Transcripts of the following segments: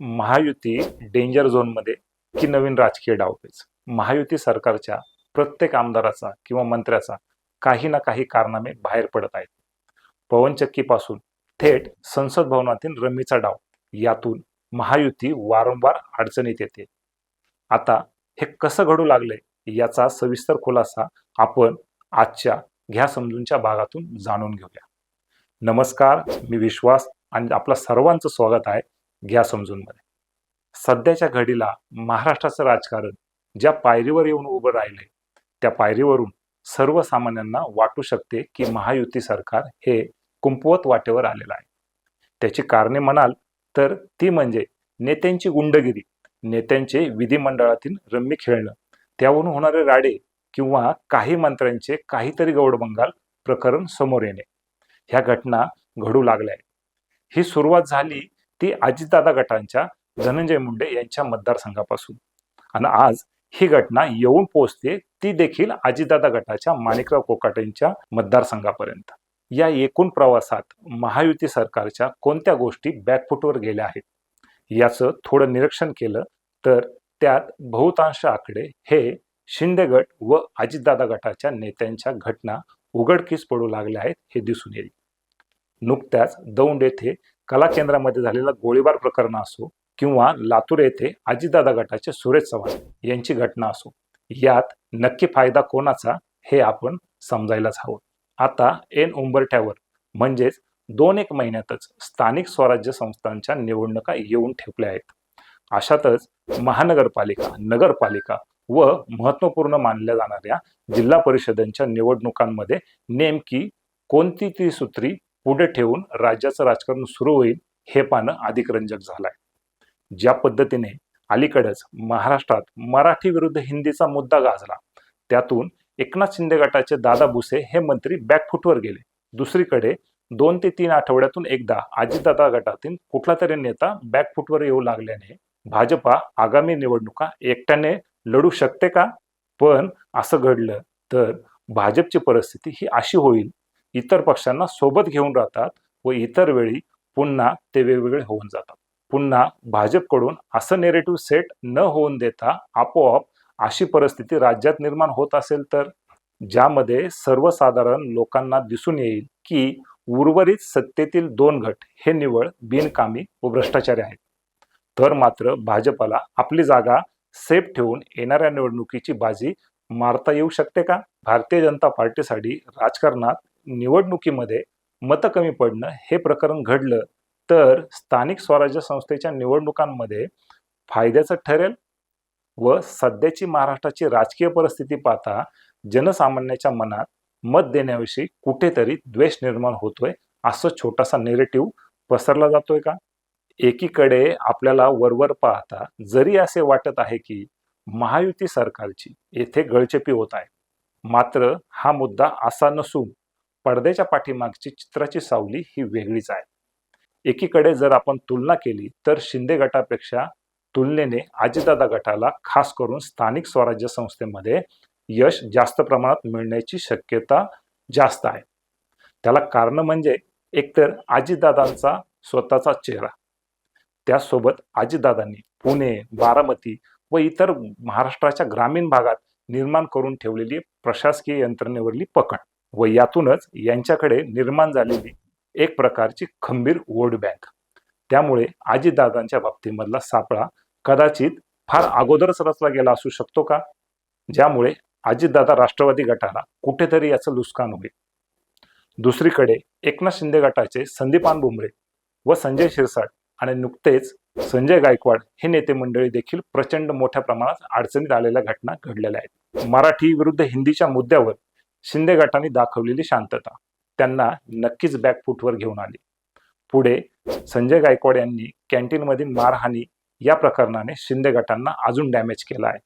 Mahayuti danger झोनमध्ये की नवीन राजकीय डावपेच. महायुती सरकारच्या प्रत्येक आमदाराचा किंवा मंत्र्याचा काही ना काही कारनामे बाहेर पडत आहेत. पवनचक्कीपासून थेट संसद भवनातील रमीचा डाव यातून महायुती वारंवार अडचणीत येते. आता हे कसं घडू लागलंय याचा सविस्तर खुलासा आपण आजच्या घ्या समजूनच्या भागातून जाणून घेऊया. नमस्कार मी विश्वास आणि आपलं सर्वांचं स्वागत आहे घ्या समजून मध्ये सध्याच्या घडीला महाराष्ट्राचं राजकारण ज्या पायरीवर येऊन उभं राहिले त्या पायरीवरून सर्वसामान्यांना वाटू शकते की महायुती सरकार हे कुंपवत वाटेवर आलेलं आहे. त्याची कारणे म्हणाल तर ती म्हणजे नेत्यांची गुंडगिरी नेत्यांचे विधिमंडळातील रम्मी खेळणं त्यावरून होणारे राडे किंवा काही मंत्र्यांचे काहीतरी गौडबंगाल प्रकरण समोर येणे. ह्या घटना घडू लागल्या आहेत. ही सुरुवात झाली ती अजितदादा गटांच्या धनंजय मुंडे यांच्या मतदारसंघापासून. आणि आज ही घटना येऊन पोहोचते ती देखील अजितदादा गटाच्या माणिकराव कोकाटेंच्या मतदारसंघापर्यंत. या एकूण प्रवासात महायुती सरकारच्या कोणत्या गोष्टी बॅकफुटवर गेल्या आहेत याचं थोडं निरीक्षण केलं तर त्यात बहुतांश आकडे हे शिंदे गट व अजितदादा गटाच्या नेत्यांच्या घटना उघडकीस पडू लागल्या आहेत हे दिसून येईल. नुकत्याच दौंड येथे कला केंद्रामध्ये झालेला गोळीबार प्रकरण असो किंवा लातूर येथे अजितदादा गटाचे सुरेश चव्हाण यांची घटना असो यात नक्की फायदा कोणाचा हे आपण समजायलाच हवं. आता एन उंबरठ्यावर म्हणजेच दोन एक महिन्यातच स्थानिक स्वराज्य संस्थांच्या निवडणुका येऊन ठेपल्या आहेत. अशातच महानगरपालिका नगरपालिका व महत्त्वपूर्ण मानल्या जाणाऱ्या जिल्हा परिषदांच्या निवडणुकांमध्ये नेमकी कोणती ती सूत्री पुढे ठेवून राज्याचं राजकारण सुरू होईल हे पाहणं अधिक रंजक झालंय. ज्या पद्धतीने अलीकडेच महाराष्ट्रात मराठी विरुद्ध हिंदीचा मुद्दा गाजला त्यातून एकनाथ शिंदे गटाचे दादा भुसे हे मंत्री बॅकफुटवर गेले. दुसरीकडे दोन ते तीन आठवड्यातून एकदा अजितदादा गटातील कुठला तरी नेता बॅकफुटवर येऊ लागल्याने भाजपा आगामी निवडणुका एकट्याने लढू शकते का? पण असं घडलं तर भाजपची परिस्थिती ही अशी होईल इतर पक्षांना सोबत घेऊन राहतात व इतर वेळी पुन्हा ते वेगवेगळे होऊन जातात. पुन्हा भाजपकडून असं नेरेटिव्ह सेट न होऊन देता आपोआप अशी परिस्थिती राज्यात निर्माण होत असेल तर? ज्यामध्ये सर्वसाधारण लोकांना दिसून येईल की उर्वरित सत्तेतील दोन गट हे निवळ बिनकामी व भ्रष्टाचारी आहेत. तर मात्र भाजपाला आपली जागा सेफ ठेवून येणाऱ्या निवडणुकीची बाजी मारता येऊ शकते का? भारतीय जनता पार्टीसाठी राजकारणात निवडणुकीमध्ये मतं कमी पडणं हे प्रकरण घडलं तर स्थानिक स्वराज्य संस्थेच्या निवडणुकांमध्ये फायद्याचं ठरेल व सध्याची महाराष्ट्राची राजकीय परिस्थिती पाहता जनसामान्याच्या मनात मत देण्याविषयी कुठेतरी द्वेष निर्माण होतोय असं छोटासा नेरेटिव्ह पसरला जातोय का? एकीकडे आपल्याला वरवर पाहता जरी असे वाटत आहे की महायुती सरकारची येथे गळचेपी होत आहे. मात्र हा मुद्दा असा नसून पडद्याच्या पाठीमागची चित्राची सावली ही वेगळीच आहे. एकीकडे जर आपण तुलना केली तर शिंदे गटापेक्षा तुलनेने आजीदादा गटाला खास करून स्थानिक स्वराज्य संस्थेमध्ये यश जास्त प्रमाणात मिळण्याची शक्यता जास्त आहे. त्याला कारण म्हणजे एकतर आजीदादांचा स्वतःचा चेहरा त्यासोबत आजीदादांनी पुणे बारामती व इतर महाराष्ट्राच्या ग्रामीण भागात निर्माण करून ठेवलेली प्रशासकीय यंत्रणेवरली पकड. व यातूनच यांच्याकडे निर्माण झालेली एक प्रकारची खंबीर वोट बँक त्यामुळे आजीदादांच्या बाबतीमधला सापळा कदाचित फार अगोदरच रचला गेला असू शकतो का? ज्यामुळे अजितदादा राष्ट्रवादी गटाला कुठेतरी याचं नुकसान होईल. दुसरीकडे एकनाथ शिंदे गटाचे संदीपान बुमरे व संजय शिरसाट आणि नुकतेच संजय गायकवाड हे नेते मंडळी देखील प्रचंड मोठ्या प्रमाणात अडचणीत आलेल्या घटना घडलेल्या आहेत. मराठी विरुद्ध हिंदीच्या मुद्द्यावर शिंदे गटाने दाखवलेली शांतता. त्यांना नक्कीच बॅकफुटवर घेऊन आली. पुढे संजय गायकवाड यांनी कॅन्टीनमधील मारहाणी या प्रकरणाने शिंदे गटांना अजून डॅमेज केला आहे.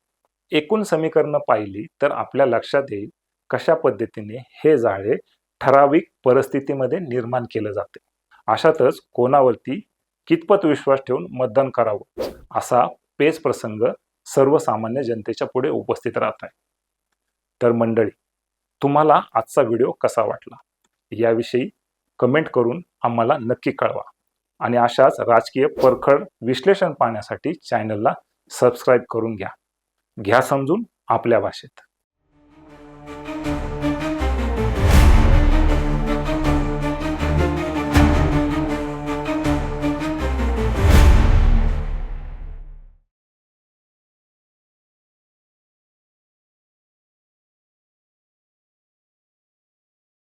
एकूण समीकरणं पाहिली तर आपल्या लक्षात येईल कशा पद्धतीने हे जाळे ठराविक परिस्थितीमध्ये निर्माण केलं जाते. अशातच कोणावरती कितपत विश्वास ठेवून मतदान करावं असा पेच प्रसंग सर्वसामान्य जनतेच्या पुढे उपस्थित राहत आहे. तर मंडळी तुम्हाला आजचा व्हिडिओ कसा वाटला? याविषयी कमेंट करून आम्हाला नक्की कळवा. आणि अशाच राजकीय परखड विश्लेषण पाहण्यासाठी चॅनलला सबस्क्राईब करून घ्या. घ्या समजून आपल्या भाषेत.